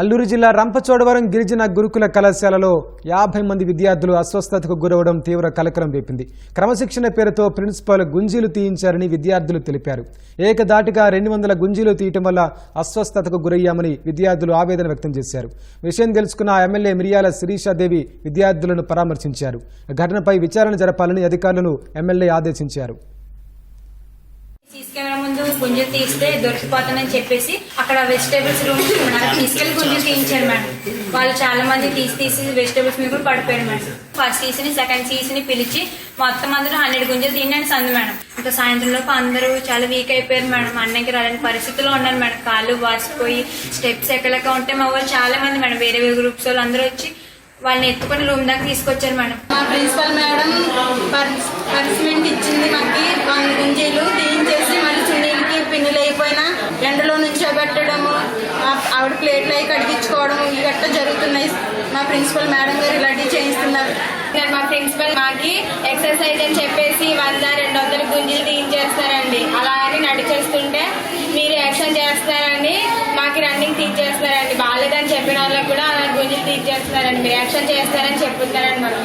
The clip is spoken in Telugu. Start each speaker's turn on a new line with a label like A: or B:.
A: అల్లూరు జిల్లా రంపచోడవరం గిరిజన గురుకుల కళాశాలలో యాభై మంది విద్యార్థులు అస్వస్థతకు గురవడం తీవ్ర కలకలం రేపింది. క్రమశిక్షణ పేరుతో ప్రిన్సిపాల్ గుంజీలు తీయించారని విద్యార్థులు తెలిపారు. ఏకదాటిగా రెండు వందల గుంజీలు తీయటం వల్ల అస్వస్థతకు గురయ్యామని విద్యార్థులు ఆవేదన వ్యక్తం చేశారు. విషయం తెలుసుకున్న ఎమ్మెల్యే మిరియాల శిరీషాదేవి విద్యార్థులను పరామర్శించారు. ఘటనపై విచారణ జరపాలని అధికారులను ఎమ్మెల్యే ఆదేశించారు.
B: సీసీ ముందు గుంజు తీస్తే దొరికిపోతానని చెప్పేసి అక్కడ వెజిటేబుల్స్ రూమ్ తీసుకెళ్ళి గుంజు తీయించారు మేడం. వాళ్ళు చాలా మంది తీసి తీసి వెజిటేబుల్స్ మీద కూడా పడిపోయారు మేడం. ఫస్ట్ సీసీని సెకండ్ సీసీని పిలిచి మొత్తం అందరూ హండ్రెడ్ గుంజలు తిన్నాను సంది మేడం. ఇంకా సాయంత్రం లోపు అందరూ చాలా వీక్ అయిపోయారు మేడం. అన్నకి రాలేని పరిస్థితిలో ఉన్నాను మేడం. కాళ్ళు వాసిపోయి స్టెప్స్ ఎక్కలేక ఉంటే మా వాళ్ళు చాలా మంది మేడం. వేరే వేరే గ్రూప్స్ వాళ్ళు అందరూ వచ్చి వాళ్ళని ఎత్తుకొని రూమ్ దాకా తీసుకొచ్చారు మేడం.
C: మా ప్రిన్సిపల్ మేడం పనిష్- పనిష్మెంట్ ఇచ్చింది మాకు. జరుగుతున్నాయి. మా ప్రిన్సిపల్ మేడం గారు ఇలాంటివి చేయిస్తున్నారు.
D: మా ప్రిన్సిపల్ మాకి ఎక్సర్సైజ్ అని చెప్పేసి వంద రెండు వందల గుంజీలు తీయించేస్తారండి. అలా అని నడిచేస్తుంటే మీరు యాక్షన్ చేస్తారని మాకు రన్నింగ్ తీయించేస్తారండి. బాగాలేదని చెప్పిన వాళ్ళకి కూడా అలా గుంజీలు తీయించేస్తారండి. మీరు యాక్షన్ చేస్తారని చెప్తున్నారండి మనం